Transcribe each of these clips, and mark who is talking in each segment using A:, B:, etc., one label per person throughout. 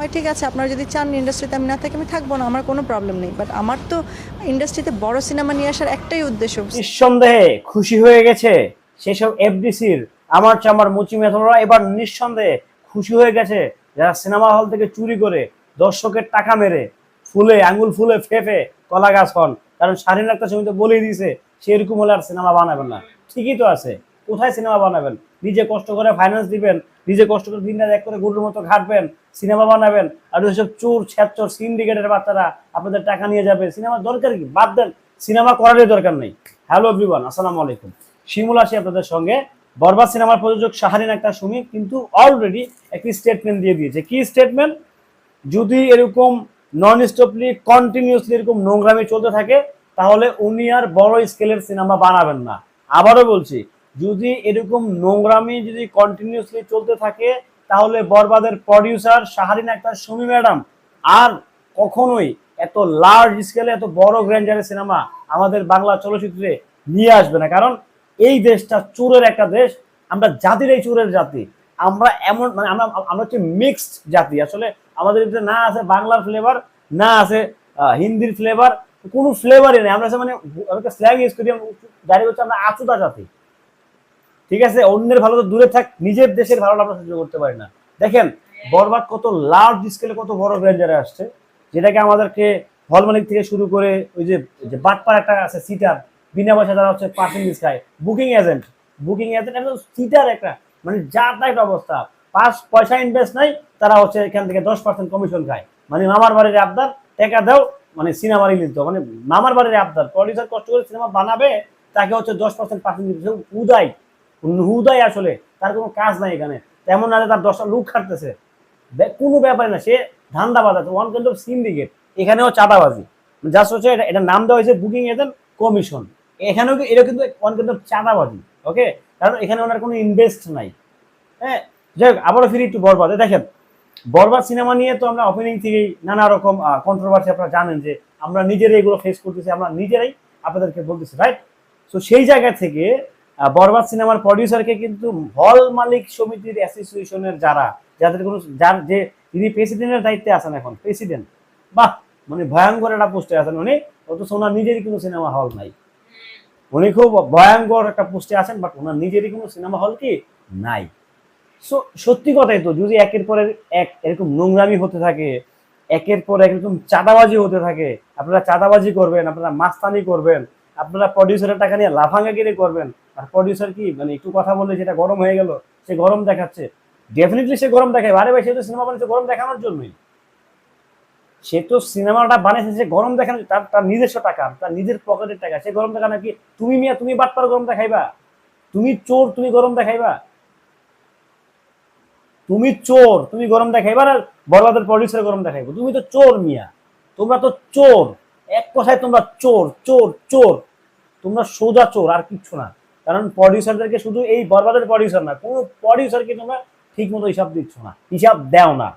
A: হয়, ঠিক আছে, আপনারা যদি চান ইন্ডাস্ট্রিতে আমি না থাকি, আমি থাকব না, আমার কোনো প্রবলেম নেই। বাট আমার তো ইন্ডাস্ট্রিতে বড় সিনেমা নিয়ে আসার একটাই উদ্দেশ্য।
B: নিঃসন্দেহে খুশি হয়ে গেছে সেসব এফডিসির আমার চামার মুচি মেথরা এবার নিঃসন্দেহে খুশি হয়ে গেছে যারা সিনেমা হল থেকে চুরি করে দর্শকের টাকা মেরে ফুলে আঙ্গুল ফুলে ফেফে কলা গাছ হন। কারণ স্বাধীন একটা ছবি তো বলেই দিয়েছে, সেরকম হলে আর সিনেমা বানাবে না। ঠিকই তো আছে। কোথায় সিনেমা বানাবেন? নিজে কষ্ট করে ফাইন্যান্স দিবেন, নিজে কষ্ট করে দিন এক করে গরুর মতো ঘাটবেন, সিনেমা বানাবেন, আর ওইসব চোর, ছ্যাচর সিন্ডিকেটের বাচ্চারা আপনাদের টাকা নিয়ে যাবে। সিনেমার দরকার কি? বাদ দেন, সিনেমা করারই দরকার নেই। হ্যালো এভরিওয়ান আসসালামু আলাইকুম। শিমুল আসি আপনাদের সঙ্গে। বরবাদ সিনেমার প্রযোজক শাহরিন একটা সুমি কিন্তু অলরেডি একটি স্টেটমেন্ট দিয়ে দিয়েছে। কি স্টেটমেন্ট যদি এরকম নন স্টপলি কন্টিনিউসলি এরকম নোংরামি চলতে থাকে, তাহলে উনি আর বড় স্কেলের সিনেমা বানাবেন না। আবারও বলছি যদি এরকম নোংরামি যদি কন্টিনিউসলি চলতে থাকে, তাহলে বরবাদের প্রডিউসার শাহরিন আক্তার, সুমি ম্যাডাম, আর কখনোই এত লার্জ স্কেলে এত বড় গ্র্যান্ডারের সিনেমা আমাদের বাংলা চলচ্চিত্রে নিয়ে আসবে না। কারণ এই দেশটা চোরের একটা দেশ, আমরা জাতির এই চোরের জাতি। আমরা এমন মানে আমরা আমরা হচ্ছে মিক্সড জাতি। আসলে আমাদের ভিতরে না আছে বাংলার ফ্লেভার না আছে হিন্দির ফ্লেভার কোনো ফ্লেভারই নেই। আমরা মানে স্ল্যাং ইউজ করি দাঁড়িয়ে হচ্ছে আমরা আচুদা জাতি। ঠিক আছে? অন্যের ভালো তো দূরে থাক, নিজের দেশের ভালোটা আমরা সহ্য করতে পারি না। দেখেন, বরবাদ কত লার্জ স্কেলে কত বড় গ্র্যান্ডারে আসছে, যেটাকে আমাদেরকে হল মালিক থেকে শুরু করে ওই যে বাটপার একটা আছে সিটার বিনা পয়সা যারা হচ্ছে পার্সেন্টেজ খায়। বুকিং এজেন্ট বুকিং এজেন্ট একদম সিটার একটা মানে যা তা একটা অবস্থা পাঁচ পয়সা ইনভেস্ট নাই, তারা হচ্ছে এখান থেকে দশ পার্সেন্ট কমিশন খায়। মানে মামার বাড়ির আবদার, টাকা দাও মানে সিনেমা রিলিজ মানে মামার বাড়ির আবদার। প্রডিউসার কষ্ট করে সিনেমা বানাবে, তাকে হচ্ছে দশ পার্সেন্ট পার্সেন্ট উদয়। হুদাই আসলে তার কোনো কাজ নাই এখানে। তেমন না তার দশটা লুক খাটতেছে। কোনো ব্যাপার না, সে ধান্দা আছে ওয়ান কাইন্ড অফ সিন্ডিকেট, এখানেও চাঁদাবাজি। জাস্ট হচ্ছে এটা এটার নাম দেওয়া হয়েছে বুকিং এজেন্ট কমিশন। এখানেও এটা কিন্তু ওয়ান কাইন্ড অফ চাঁদাবাজি, ওকে? কারণ এখানে ওনার কোনো ইনভেস্ট নাই। হ্যাঁ? যাই হোক, আবারও ফিরে একটু বরবাদ। দেখেন, বরবাদ সিনেমা নিয়ে তো আমরা ওপেনিং থেকেই নানা রকম কন্ট্রোভার্সি আপনারা জানেন যে আমরা নিজেরাই এগুলো ফেস করতেছি, আমরা নিজেরাই আপনাদেরকে বলতেছি রাইট তো সেই জায়গা থেকে বরবাদ সিনেমার প্রডিউসারকে কিন্তু হল মালিক সমিতির অ্যাসোসিয়েশনের যারা, যাদের কোনো যার যে তিনি প্রেসিডেন্টের দায়িত্বে আছেন এখন প্রেসিডেন্ট বাহ মানে ভয়ঙ্কর একটা পোস্টে আছেন উনি। অথচ ওনার নিজেরই কোনো সিনেমা হল নাই। উনি খুব ভয়ঙ্কর একটা পোস্টে আছেন বাট ওনার নিজেরই কোনো সিনেমা হল কি নাই। সো সত্যি কথাই তো, যদি একের পর এক এরকম নোংরামি হতে থাকে, একের পর এক চাঁদাবাজি হতে থাকে, আপনারা চাঁদাবাজি করবেন, আপনারা মাস্তানি করবেন আপনারা প্রডিউসারের টাকা নিয়ে লাফাঙ্গাগিরি করবেন। আর প্রডিউসার কি? মানে একটু কথা বললে যেটা গরম হয়ে গেল, সে গরম দেখাচ্ছে। ডেফিনেটলি সে গরম দেখায় আরে ভাই, সে তো সিনেমা বানিয়েছে, গরম দেখানোর জন্যই। সে তো সিনেমাটা বানিয়েছে, সে গরম দেখানো, তার তার নিজস্ব টাকা, তার নিজের পকেটের টাকা। সে গরম দেখানো কি? তুমি মিয়া, তুমি বাটপার গরম দেখাইবা? তুমি চোর, তুমি গরম দেখাইবা? তুমি চোর, তুমি গরম দেখাইবা? আর বড়বাদের প্রডিউসার গরম দেখাইবো। তুমি তো চোর মিয়া। তোমরা তো চোর। এক কথায় তোমরা চোর চোর চোর। তোমরা সোজা চোর, আর কিচ্ছু না। কারণ প্রডিউসারদেরকে শুধু এই বরবাদের প্রডিউসার না, কোনো প্রডিউসারকে তোমরা ঠিক মতো হিসাব দিচ্ছ না, হিসাব দেও না।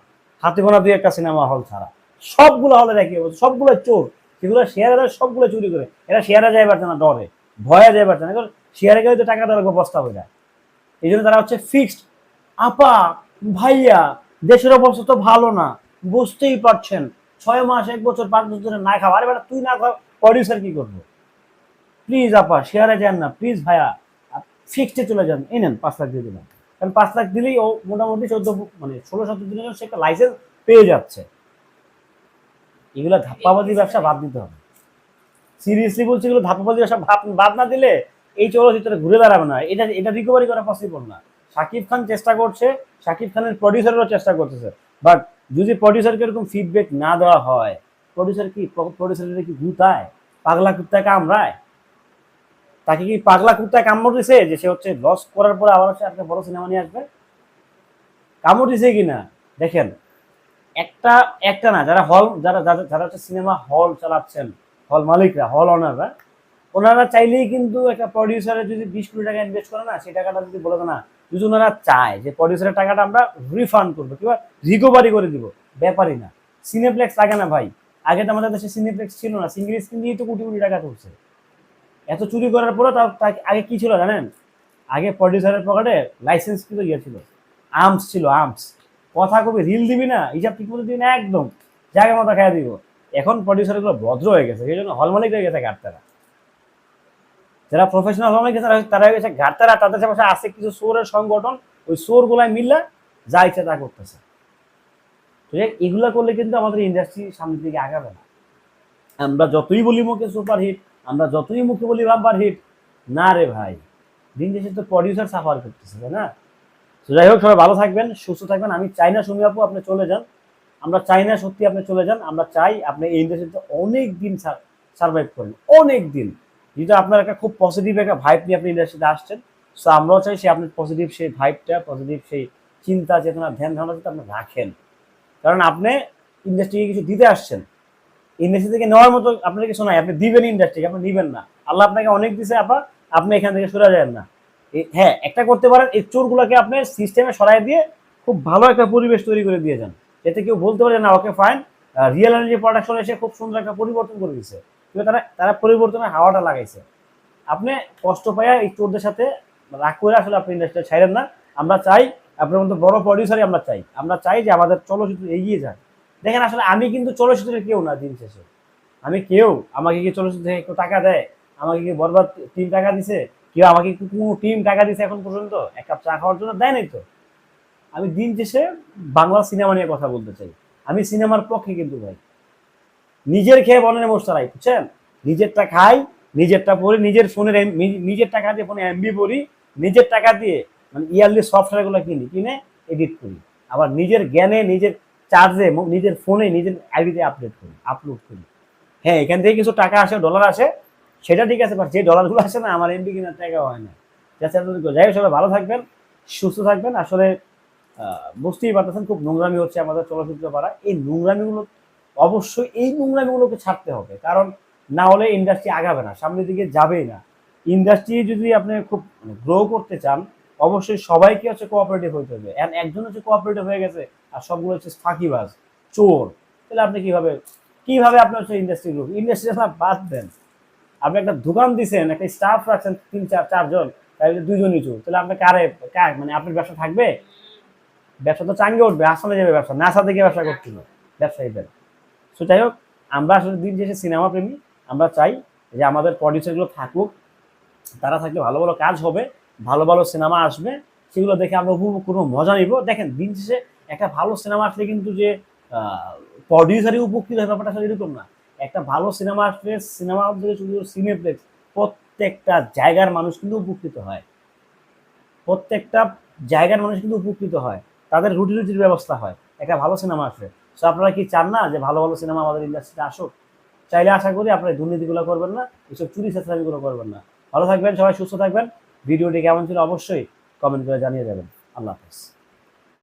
B: হাতে গোনা দুই একটা সিনেমা হল ছাড়া। সবগুলো হলে অবস্থা, সবগুলো চোর। সেগুলো শেয়ারে সবগুলো চুরি করে। এরা শেয়ারে যায় পারছে না, ডরে। ভয়ে যায় পারছে না, কারণ শেয়ারে তো টাকা দেওয়ার প্রস্তাব হয়ে যায়। এই জন্য তারা হচ্ছে ফিক্সড আপা, ভাইয়া, দেশের অবস্থা তো ভালো না, বুঝতেই পারছেন। ছয় মাস এক বছর পাঁচ বছর ধরে না খাওয়া আরে বেটা তুই না খাও প্রডিউসার কি করব? প্লিজ আপা শেয়ারে যান না। প্লিজ ভাইয়া ফিক্সডে চলে যান। এই নেন পাঁচ লাখ দিয়ে দিলাম। কারণ পাঁচ লাখ দিলেই ও মোটামুটি চোদ্দ মানে ষোলো সতেরো দিনের জন্য সে একটা লাইসেন্স পেয়ে যাচ্ছে। এগুলো ধাপ্পাবাজি ব্যবসা বাদ দিতে হবে। সিরিয়াসলি বলছি এগুলো ধাপ্পাবাজি ব্যবসা বাদ না দিলে এই চলচ্চিত্রে ঘুরে দাঁড়াবে না। এটা এটা রিকভারি করা পসিবল না। শাকিব খান চেষ্টা করছে শাকিব খানের প্রডিউসারও চেষ্টা করতেছে। বাট যদি প্রডিউসারকে এরকম ফিডব্যাক না দেওয়া হয়? প্রডিউসার কি? প্রডিউসারের কি গুতায় পাগলা কুত্তায় কামড়ায়? তাকে কি পাগলা কুত্তায় কামড় দিছে? যে সে হচ্ছে লস করার পরে আবার হচ্ছে একটা বড় সিনেমা নিয়ে আসবে? কামড় দিছে কিনা? দেখেন, একটা একটা না, যারা হল যারা, যারা- হচ্ছে সিনেমা হল চালাচ্ছেন হল মালিকরা হল অনাররা ওনারা চাইলেই কিন্তু একটা প্রডিউসারের যদি বিশ কোটি টাকা ইনভেস্ট করে না, সেই টাকাটা যদি বলে না যদি ওনারা চায় যে প্রডিউসারের টাকাটা আমরা রিফান্ড করব, কিংবা রিকভারি করে দিব। ব্যাপারই না। সিনেপ্লেক্স লাগে না ভাই। আগে তো আমাদের দেশে সিনেপ্লেক্স ছিল না। সিঙ্গেল স্ক্রিন দিয়ে তো কোটি কোটি টাকা তুলছে। এত চুরি করার পরে তার আগে কি ছিল জানেন? আগে প্রডিউসারের পকেটে লাইসেন্স কিন্তু ইয়ে ছিল। আর্মস ছিল আর্মস কথা কবি রিল দিবি না, হিসাব ঠিক মতো দিবি না, একদম। জায়গা মতো খাইয়া দিব। এখন প্রডিউসারগুলো ভদ্র হয়ে গেছে, সেই জন্য হল মালিক হয়ে গেছে ঘাটতারা যারা প্রফেশনাল মালিক তারা তারা হয়ে গেছে ঘাটতারা তাদের সাথে আছে কিছু সোরের সংগঠন, ওই সোর গুলাই মিললা যা ইচ্ছা তা করতেছে। এই- এগুলা করলে কিন্তু আমাদের ইন্ডাস্ট্রি সামনের দিকে আগাবে না। আমরা যতই বলি মুখে সুপার হিট আমরা যতই মুখে বলি বাম্পার হিট না রে ভাই, দিন শেষে তো প্রডিউসার সাফার করতেছে, তাই না? তো যাই হোক, সবাই ভালো থাকবেন, সুস্থ থাকবেন। আমি চাই না সুমি আপু আপনি চলে যান। আমরা চাই না সত্যি আপনি চলে যান। আমরা চাই আপনি এই ইন্ডাস্ট্রিতে অনেক দিন সার্ভাইভ করেন অনেক দিন যেহেতু আপনার একটা খুব পজিটিভ একটা ভাইব নিয়ে আপনি ইন্ডাস্ট্রিতে আসছেন। সো আমরাও চাই সে আপনার পজিটিভ সেই ভাইবটা পজিটিভ সেই চিন্তা, চেতনা, ধ্যান ধারণা যাতে আপনি রাখেন। কারণ আপনি ইন্ডাস্ট্রিকে কিছু দিতে আসছেন। ইন্ডাস্ট্রি থেকে নেওয়ার মতো আপনাকে কিছু নাই। আপনি দিবেন ইন্ডাস্ট্রিকে আপনি দিবেন না। আল্লাহ আপনাকে অনেক দিছে, আপা, আপনি এখান থেকে সরে যাবেন না। হ্যাঁ একটা করতে পারেন, এই চোরগুলোকে আপনি সিস্টেমে সরাই দিয়ে খুব ভালো একটা পরিবেশ তৈরি করে দিয়ে যান। এতে কেউ বলতে পারে না okay fine real energy production এসে খুব সুন্দর একটা পরিবর্তন করে দিচ্ছে কিন্তু তারা তারা পরিবর্তনের হাওয়াটা লাগাইছে। আপনি কষ্ট পাইয়া এই চোরদের সাথে রাগ করে আসলে আপনি ইন্ডাস্ট্রি ছাড়েন না। আমরা চাই, আপনার মতো বড় প্রডিউসারই আমরা চাই। আমরা চাই যে আমাদের চলচ্চিত্র এগিয়ে যাক। দেখেন আসলে আমি কিন্তু চলচ্চিত্রের কেউ না দিন শেষে। আমি কেউ, আমাকে কি চলচ্চিত্র কেউ টাকা দেয়? আমাকে কি বরবাদ টিম টাকা দিছে? কেউ আমাকে কোনো টিম টাকা দিছে এখন পর্যন্ত? এক কাপ চা খাওয়ার জন্য দেয় নাই তো। আমি দিন শেষে বাংলা সিনেমা নিয়ে কথা বলতে চাই। আমি সিনেমার পক্ষে কিন্তু ভাই। নিজের খেয়ে বলেন মোস্তারাই বুঝছেন? নিজেরটা খাই, নিজেরটা পড়ি, নিজের ফোনের নিজের টাকা দিয়ে ফোনে এমবি পড়ি, নিজের টাকা দিয়ে মানে ইয়ারলি সফটওয়্যারগুলো কিনি, কিনে এডিট করি। আবার নিজের জ্ঞানে, নিজের চার্জে নিজের ফোনে, নিজের আইডিতে আপডেট করি আপলোড করি। হ্যাঁ এখান থেকে কিছু টাকা আসে ডলার আসে, সেটা ঠিক আছে যে ডলারগুলো আসে না, আমার এমবি কেনার টাকা হয় না। যাচ্ছে যাই হোক, সবাই ভালো থাকবেন, সুস্থ থাকবেন। আসলে বুঝতেই পারতেছেন, খুব নোংরামি হচ্ছে আমাদের চলচ্চিত্র পাড়া এই নোংরামিগুলো অবশ্যই এই নোংরামিগুলোকে ছাড়তে হবে। কারণ না হলে ইন্ডাস্ট্রি আগাবে না, সামনের দিকে যাবেই না। ইন্ডাস্ট্রি যদি আপনি খুব গ্রো করতে চান, অবশ্যই সবাইকে হচ্ছে কোঅপারেটিভ হইতে হবে। And একজন হচ্ছে কোঅপারেটিভ হয়ে গেছে, আর সবগুলো হচ্ছে ফাঁকিবাজ, চোর, তাহলে আপনি কীভাবে কীভাবে আপনি হচ্ছে ইন্ডাস্ট্রি গ্রুপ ইন্ডাস্ট্রি আপনার বাদ দেন। আপনি একটা দোকান দিছেন, একটা স্টাফ রাখছেন, তিন চার, চারজন, তাহলে দুইজনই চোর। তাহলে আপনি কারে, কার মানে আপনার ব্যবসা থাকবে? ব্যবসা তো চাঙ্গে উঠবে আসলে যাবে ব্যবসা, নাসা থেকে ব্যবসা করছিল ব্যবসায়ীদের। সো যাই হোক আমরা আসলে দিন শেষে সিনেমা প্রেমী। আমরা চাই যে আমাদের প্রডিউসারগুলো থাকুক, তারা থাকলে ভালো ভালো কাজ হবে, ভালো ভালো সিনেমা আসবে, সেগুলো দেখে আমরা উপভোগ করব, মজা নিব। দেখেন, দিন শেষে একটা ভালো সিনেমা আসলে কিন্তু যে প্রডিউসারই উপকৃত হয় ব্যাপারটা আসলে এরকম না। একটা ভালো সিনেমা আসলে সিনেমা থেকে শুধু সিনেপ্লেক্স প্রত্যেকটা জায়গার মানুষ কিন্তু উপকৃত হয়। প্রত্যেকটা জায়গার মানুষ কিন্তু উপকৃত হয়। তাদের রুটি রুটির ব্যবস্থা হয়। একটা ভালো সিনেমা আসবে। সো আপনারা কি চান না যে ভালো ভালো সিনেমা আমাদের ইন্ডাস্ট্রিতে আসুক? চাইলে আশা করি আপনারা দুর্নীতিগুলো করবেন না এসব চুরি চেঁচামিগুলো করবেন না। ভালো থাকবেন, সবাই সুস্থ থাকবেন। ভিডিওটি কেমন ছিল অবশ্যই কমেন্ট করে জানিয়ে দেবেন। আল্লাহ হাফেজ।